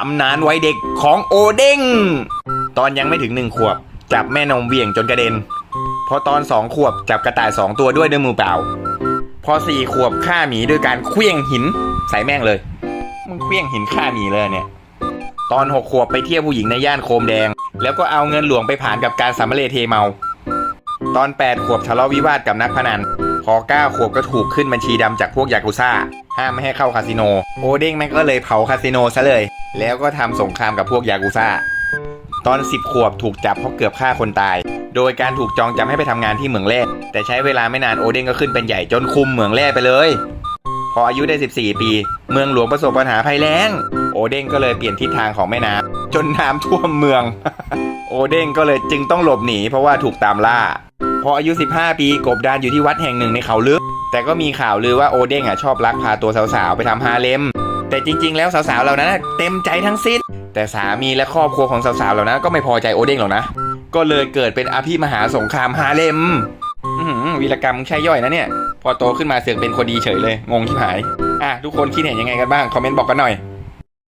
ตำนานวัยเด็กของโอเด้ง ตอนยังไม่ถึงหนึ่งขวบ จับแม่นมเหวี่ยงจนกระเด็น พอตอนสองขวบจับกระต่ายสองตัวด้วยด้วยมือเปล่า พอสี่ขวบฆ่าหมีด้วยการเคลี้ยงหิน ใส่แม่งเลย มึงเคลี้ยงหินฆ่าหมีเลยเนี่ย ตอนหกขวบไปเที่ยวผู้หญิงในย่านโคมแดง แล้วก็เอาเงินหลวงไปผ่านกับการสำเร็เทเมา ตอนแปดขวบทะเลาะวิวาทกับนักพนัน พอเก้าขวบก็ถูกขึ้นบัญชีดำจากพวกยากุซ่า ห้ามไม่ให้เข้าคาสิโน โอเด้งแม่งก็เลยเผาคาสิโนซะเลย แล้วก็ทำสงครามกับพวกยากุซ่า ตอน 10 ขวบถูกจับเพราะเกือบฆ่าคนตาย โดยการถูกจองจำให้ไปทำงานที่เหมืองแร่แต่ใช้เวลาไม่นานโอเด้งก็ขึ้นเป็นใหญ่จนคุมเหมืองแร่ไปเลย พออายุได้ 14 ปี เมืองหลวงประสบปัญหาภัยแล้ง โอเด้งก็เลยเปลี่ยนทิศทางของแม่น้ำจนน้ำท่วมเมือง โอเด้งก็เลยจึงต้องหลบหนี เพราะว่าถูกตามล่า พออายุ 15 ปีกบดานอยู่ที่วัดแห่งหนึ่งในเขาลึก แต่ก็มีข่าวลือว่าโอเด้งอะชอบลักพาตัวสาวๆไปทำฮาเลม แต่จริง ๆ แล้วสาวๆเหล่านั้นนะเต็มใจทั้งสิ้น แต่สามีและครอบครัวของสาวๆเหล่านั้นก็ไม่พอใจโอเด้งหรอกนะ ก็เลยเกิดเป็นอภิมหาสงครามฮาเลมวีรกรรมใช่ย่อยนะเนี่ย พอโตขึ้นมาเสือกเป็นคนดีเฉยเลย งงที่หาย อะทุกคนคิดเห็นยังไงกันบ้าง คอมเมนต์บอกกันหน่อย